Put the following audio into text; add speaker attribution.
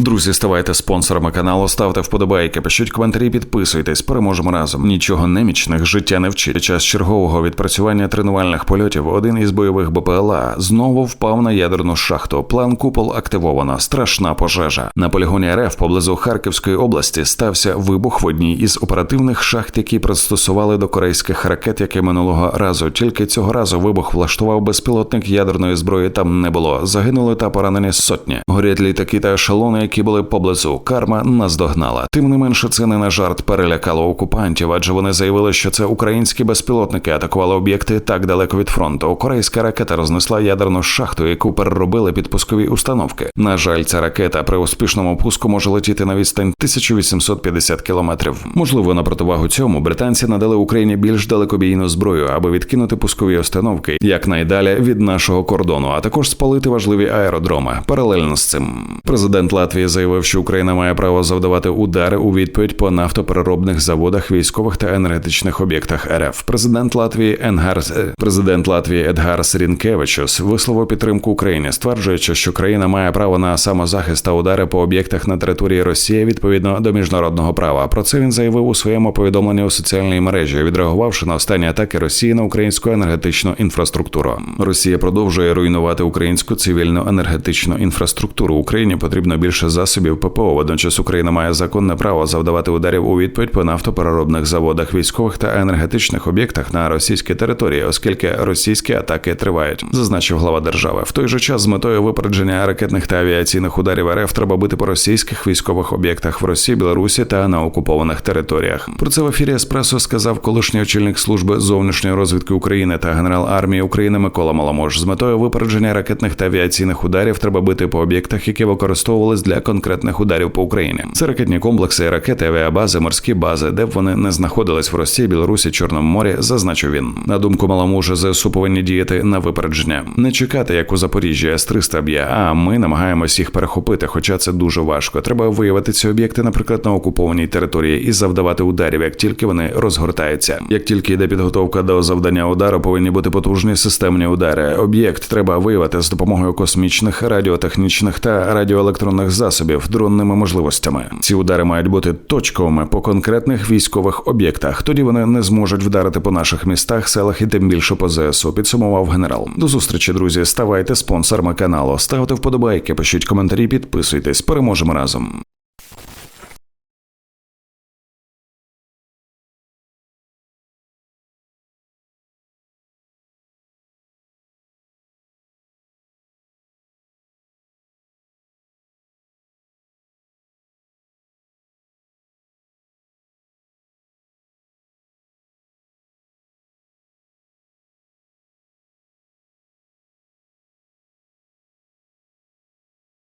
Speaker 1: Друзі, ставайте спонсорами каналу, ставте вподобайки, пишіть коментарі, підписуйтесь. Переможемо разом. Нічого немічних життя не вчить. Під час чергового відпрацювання тренувальних польотів один із бойових БПЛА знову впав на ядерну шахту. План купол активовано. Страшна пожежа. На полігоні РФ поблизу Харківської області стався вибух в одній із оперативних шахт, які пристосували до корейських ракет, які минулого разу. Тільки цього разу вибух влаштував безпілотник ядерної зброї. Там не було. Загинули та поранені сотні. Горять літаки та ешелони, які були поблизу. Карма наздогнала. Тим не менше, це не на жарт перелякало окупантів, адже вони заявили, що це українські безпілотники атакували об'єкти так далеко від фронту. Корейська ракета рознесла ядерну шахту, яку переробили під пускові установки. На жаль, ця ракета при успішному пуску може летіти на відстань 1850 кілометрів. Можливо, на противагу цьому британці надали Україні більш далекобійну зброю, аби відкинути пускові установки якнайдалі від нашого кордону, а також спалити важливі аеродроми. Паралельно з цим президент Латвії заявив, що Україна має право завдавати удари у відповідь по нафтопереробних заводах, військових та енергетичних об'єктах РФ. Президент Латвії Енгар президент Латвії Едгарс Рінкевичус висловив підтримку Україні, стверджуючи, що країна має право на самозахист та удари по об'єктах на території Росії відповідно до міжнародного права. Про це він заявив у своєму повідомленні у соціальній мережі, відреагувавши на останні атаки Росії на українську енергетичну інфраструктуру. Росія продовжує руйнувати українську цивільну енергетичну інфраструктуру. Україні потрібно більше засобів ППО. Водночас Україна має законне право завдавати ударів у відповідь по нафтопереробних заводах, військових та енергетичних об'єктах на російській території, оскільки російські атаки тривають, зазначив глава держави. В той же час з метою випередження ракетних та авіаційних ударів РФ треба бити по російських військових об'єктах в Росії, Білорусі та на окупованих територіях. Про це в ефірі Еспресо сказав колишній очільник служби зовнішньої розвідки України та генерал армії України Микола Маломож. З метою випередження ракетних та авіаційних ударів треба бити по об'єктах, які використовувались для конкретних ударів по Україні. Це ракетні комплекси, ракети, авіабази, морські бази, де б вони не знаходились в Росії, Білорусі, Чорному морі, зазначив він. На думку Маламужа, ЗСУ повинні діяти на випередження, не чекати, як у Запоріжжі С-300 б'є. А ми намагаємось їх перехопити, хоча це дуже важко. Треба виявити ці об'єкти, наприклад, на окупованій території, і завдавати ударів, як тільки вони розгортаються. Як тільки йде підготовка до завдання удару, повинні бути потужні системні удари. Об'єкт треба виявити з допомогою космічних, радіотехнічних та радіоелектронних засобів, дронними можливостями. Ці удари мають бути точковими по конкретних військових об'єктах. Тоді вони не зможуть вдарити по наших містах, селах і тим більше по ЗСУ. Підсумував генерал. До зустрічі, друзі. Ставайте спонсорами каналу, ставте вподобайки, пишіть коментарі, підписуйтесь. Переможемо разом.